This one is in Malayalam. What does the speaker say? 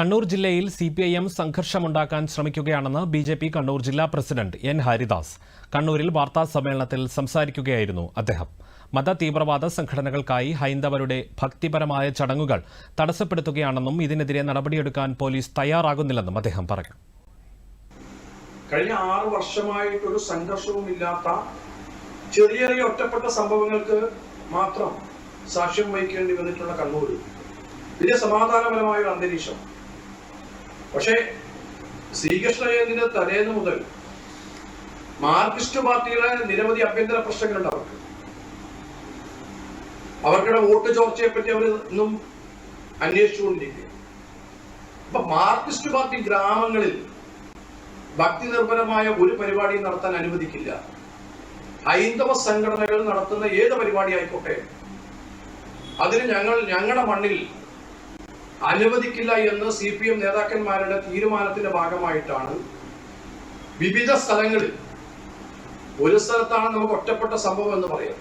കണ്ണൂർ ജില്ലയിൽ സി പി ഐ എം സംഘർഷമുണ്ടാക്കാൻ ശ്രമിക്കുകയാണെന്ന് ബി ജെ പി കണ്ണൂർ ജില്ലാ പ്രസിഡന്റ് എൻ ഹരിദാസ് കണ്ണൂരിൽ വാർത്താ സമ്മേളനത്തിൽ സംസാരിക്കുകയായിരുന്നു അദ്ദേഹം. മത തീവ്രവാദ സംഘടനകൾക്കായി ഹൈന്ദവരുടെ ഭക്തിപരമായ ചടങ്ങുകൾ തടസ്സപ്പെടുത്തുകയാണെന്നും ഇതിനെതിരെ നടപടിയെടുക്കാൻ പോലീസ് തയ്യാറാകുന്നില്ലെന്നും അദ്ദേഹം പറഞ്ഞു. കഴിഞ്ഞ ആറ് വർഷമായിട്ടൊരു സംഘർഷവും ഇല്ലാത്ത ചെറിയ ചെറിയ ഒറ്റപ്പെട്ട സംഭവങ്ങൾക്ക് മാത്രം സാക്ഷ്യം വഹിക്കേണ്ടി വന്നിട്ടുള്ള കണ്ണൂർ വലിയ സമാധാനപരമായ ഒരു അന്തരീക്ഷം. പക്ഷേ ശ്രീകൃഷ്ണ തലേന്ന് മുതൽ മാർക്സിസ്റ്റ് പാർട്ടിയുടെ നിരവധി അഭ്യന്തര പ്രശ്നങ്ങളുണ്ട് അവർക്ക്. അവർക്കിടെ വോട്ട് ചോർച്ചയെ പറ്റി അവർ ഇന്നും അന്വേഷിച്ചുകൊണ്ടിരിക്കുക. അപ്പൊ മാർക്സിസ്റ്റ് പാർട്ടി ഗ്രാമങ്ങളിൽ ഭക്തി നിർഭരമായ ഒരു പരിപാടിയും നടത്താൻ അനുവദിക്കില്ല. ഹൈന്ദവ സംഘടനകൾ നടത്തുന്ന ഏത് പരിപാടി ആയിക്കോട്ടെ അതിന് ഞങ്ങൾ ഞങ്ങളുടെ മണ്ണിൽ അനുവദിക്കില്ല എന്ന് സി പി എം നേതാക്കന്മാരുടെ തീരുമാനത്തിന്റെ ഭാഗമായിട്ടാണ് വിവിധ സ്ഥലങ്ങളിൽ ഒരു സ്ഥലത്താണ് നമുക്ക് ഒറ്റപ്പെട്ട സംഭവം എന്ന് പറയാം.